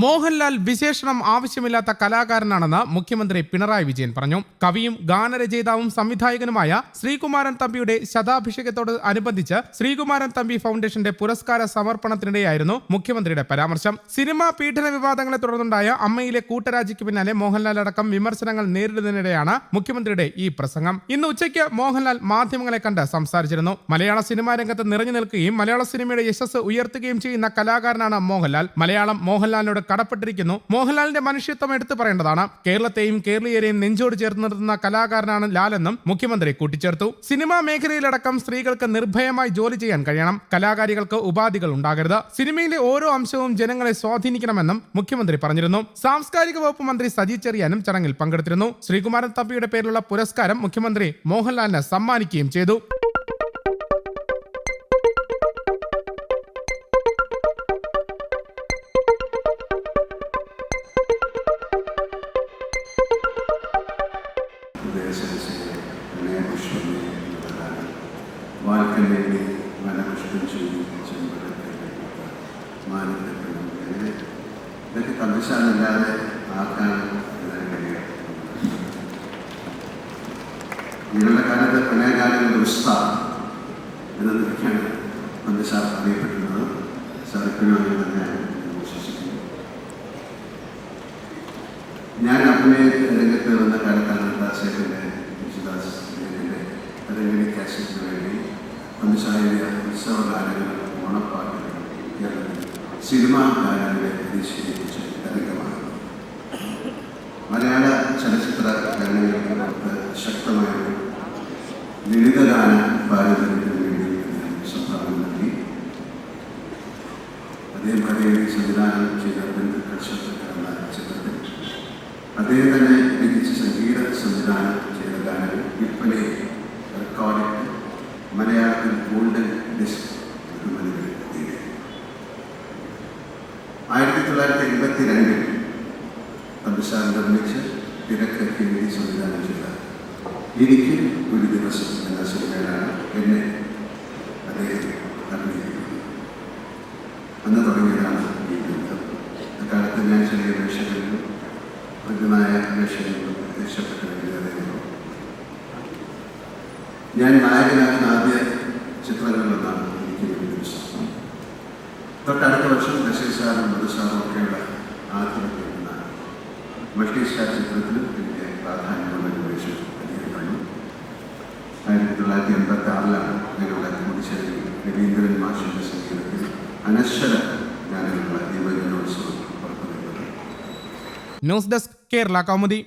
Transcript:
മോഹൻലാൽ വിശേഷണം ആവശ്യമില്ലാത്ത കലാകാരനാണെന്ന് മുഖ്യമന്ത്രി പിണറായി വിജയൻ പറഞ്ഞു. കവിയും ഗാനരചയിതാവും സംവിധായകനുമായ ശ്രീകുമാരൻ തമ്പിയുടെ ശതാഭിഷേകത്തോട് അനുബന്ധിച്ച് ശ്രീകുമാരൻ തമ്പി ഫൗണ്ടേഷന്റെ പുരസ്കാര സമർപ്പണത്തിനിടെയായിരുന്നു മുഖ്യമന്ത്രിയുടെ പരാമർശം. സിനിമാ പീഡന വിവാദങ്ങളെ തുടർന്നുണ്ടായ അമ്മയിലെ കൂട്ടരാജിക്ക് പിന്നാലെ മോഹൻലാൽ അടക്കം വിമർശനങ്ങൾ നേരിടുന്നതിനിടെയാണ് മുഖ്യമന്ത്രിയുടെ ഈ പ്രസംഗം. ഇന്ന് ഉച്ചയ്ക്ക് മോഹൻലാൽ മാധ്യമങ്ങളെ കണ്ട് സംസാരിച്ചിരുന്നു. മലയാള സിനിമാ രംഗത്ത് നിറഞ്ഞു നിൽക്കുകയും മലയാള സിനിമയുടെ യശസ് ഉയർത്തുകയും ചെയ്യുന്ന കലാകാരനാണ് മോഹൻലാൽ. മലയാളം മോഹൻലാലിനോട് കടപ്പെട്ടിരിക്കുന്നു. മോഹൻലാലിന്റെ മനുഷ്യത്വം എടുത്തു പറയേണ്ടതാണ്. കേരളത്തെയും കേരളീയരെയും നെഞ്ചോട് ചേർത്ത് നിർത്തുന്ന കലാകാരനാണ് ലാലെന്നും മുഖ്യമന്ത്രി കൂട്ടിച്ചേർത്തു. സിനിമാ മേഖലയിലടക്കം സ്ത്രീകൾക്ക് നിർഭയമായി ജോലി ചെയ്യാൻ കഴിയണം. കലാകാരികൾക്ക് ഉപാധികൾ ഉണ്ടാകരുത്. സിനിമയിലെ ഓരോ അംശവും ജനങ്ങളെ സ്വാധീനിക്കണമെന്നും മുഖ്യമന്ത്രി പറഞ്ഞിരുന്നു. സാംസ്കാരിക വകുപ്പ് മന്ത്രി സജി ചെറിയാനും ചടങ്ങിൽ പങ്കെടുത്തിരുന്നു. ശ്രീകുമാരൻ തമ്പിയുടെ പേരിലുള്ള പുരസ്കാരം മുഖ്യമന്ത്രി മോഹൻലാലിന് സമ്മാനിക്കുകയും ചെയ്തു. ദേശദേശത്തെ പ്രണയപുഷ്പമേ എന്നതാണ് വാൽക്കല്ലേ വനപുഷ്പം ചൂടി ചെമ്പടത്തെ മാനത്തെ പെണ്ണും അങ്ങനെ ഇതൊക്കെ തമ്മിശാലില്ലാതെ ആർക്കാണ് എഴുതാൻ കഴിയുക നിങ്ങളുടെ കാലത്ത് പ്രണയകാലങ്ങളുടെ ഉസ്താദ് എന്ന നിലയ്ക്കാണ് പന്തശാല അറിയപ്പെട്ടിരുന്നത് സാധിക്കണമെന്ന് തന്നെ വിശ്വസിക്കുന്നു ഞാൻ അഭിനയ സിനിമാ ഗാനങ്ങളെ പരിശീലിപ്പിച്ച് തരംഗമാണ് മലയാള ചലച്ചിത്ര ഗാനങ്ങൾക്ക് പുറത്ത് ശക്തമായ ലളിതഗാന പാരമ്പര്യത്തിന് വേണ്ടി സംഭാവന നൽകി. അദ്ദേഹം കഥയുടെ സംവിധാനം ചെയ്ത ബന്ധുക്കൾ ശബ്ദങ്ങൾ എന്ന ചിത്രത്തിൽ അദ്ദേഹം തന്നെ മികച്ച സംഗീത തൊള്ളായിരത്തി എൺപത്തി രണ്ടിൽ തമ്പുശാൻ നിർമ്മിച്ച് തിരക്ക് ഹിന്ദി സംവിധാനം ചെയ്ത എനിക്ക് ഒരു ദിവസം എന്ന സിനിമയിലാണ് എന്നെ അദ്ദേഹം അഭിനയിക്കുന്നത് അന്ന് തുടങ്ങിയതാണ് ഈ ബന്ധം അക്കാലത്ത് ഞാൻ ചെറിയ വേഷങ്ങളിലും മൃഗനായ വേഷങ്ങളിലും പ്രത്യക്ഷപ്പെട്ട് എഴുതായിരുന്നു ഞാൻ നായകനാകുന്ന ആദ്യ ചിത്രങ്ങളിലൊന്നാണ് എനിക്ക് ഒരു ദിവസം. തൊട്ടടുത്ത വർഷം ദശസാറും മധുസാറും ഒക്കെയുള്ള ആദ്യമെന്ന മൾട്ടി സ്റ്റാർ ചിത്രത്തിലും എനിക്ക് പ്രാധാന്യമുള്ള ഒരു വേഷം നൽകിയിട്ടുണ്ട് ആയിരത്തി തൊള്ളായിരത്തി എൺപത്തി ആറിലാണ് ഞങ്ങളുടെ മുടിശ്ശേരി രവീന്ദ്രൻ മാഷിന്റെ സംഗീതത്തിൽ അനശ്വര ഗാനങ്ങളുള്ള ദീപജനോത്സവം പുറത്തുവരുന്നത് ന്യൂസ് ഡെസ്ക് കേരള കൗമുദി.